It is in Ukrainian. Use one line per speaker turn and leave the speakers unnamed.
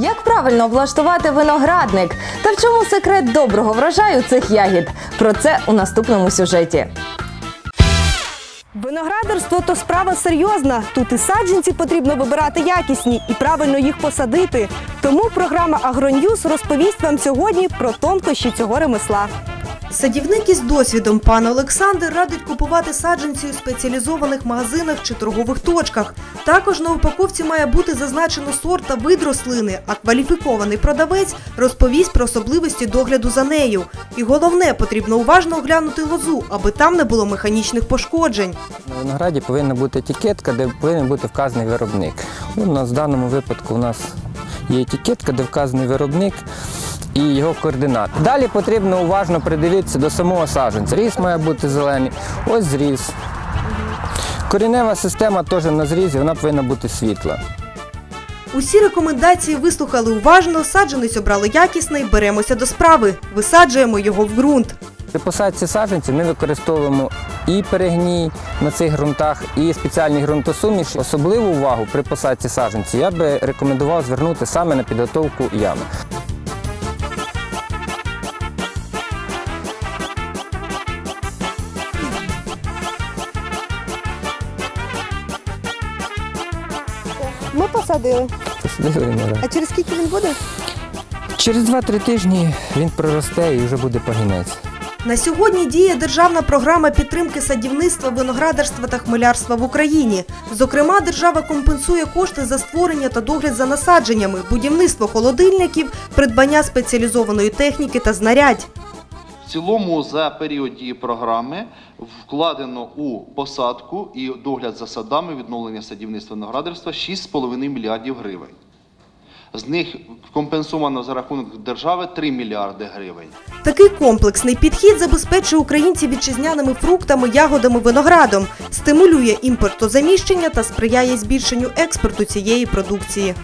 Як правильно облаштувати виноградник? Та в чому секрет доброго врожаю цих ягід? Про це у наступному сюжеті.
Виноградарство то справа серйозна. Тут і саджанці потрібно вибирати якісні і правильно їх посадити. Тому програма Агроньюз розповість вам сьогодні про тонкощі цього ремесла. Садівник із досвідом пан Олександр радить купувати саджанці у спеціалізованих магазинах чи торгових точках. Також на упаковці має бути зазначено сорт та вид рослини, а кваліфікований продавець розповість про особливості догляду за нею. І головне, потрібно уважно оглянути лозу, аби там не було механічних пошкоджень.
На винограді повинна бути етикетка, де повинен бути вказаний виробник. У нас в даному випадку у нас є етикетка, де вказаний виробник і його координати. Далі потрібно уважно придивитися до самого саджанця. Ріс має бути зелений. Ось зріз. Корінева система теж на зрізі, вона повинна бути світла.
Усі рекомендації вислухали уважно, саджанець обрали якісний, беремося до справи, висаджуємо його в ґрунт.
При посадці саджанців ми використовуємо і перегній на цих ґрунтах, і спеціальні ґрунтосуміші. Особливу увагу при посадці саджанців я би рекомендував звернути саме на підготовку ями.
Ми посадили.
Посадили виноград.
А через скільки він буде?
Через 2-3 тижні він проросте і вже буде пагінець.
На сьогодні діє державна програма підтримки садівництва, виноградарства та хмелярства в Україні. Зокрема, держава компенсує кошти за створення та догляд за насадженнями, будівництво холодильників, придбання спеціалізованої техніки та знарядь.
В цілому за період дії програми вкладено у посадку і догляд за садами відновлення садівництва виноградарства 6,5 мільярдів гривень. З них компенсовано за рахунок держави 3 мільярди гривень.
Такий комплексний підхід забезпечує українців вітчизняними фруктами, ягодами, виноградом, стимулює імпортозаміщення та сприяє збільшенню експорту цієї продукції.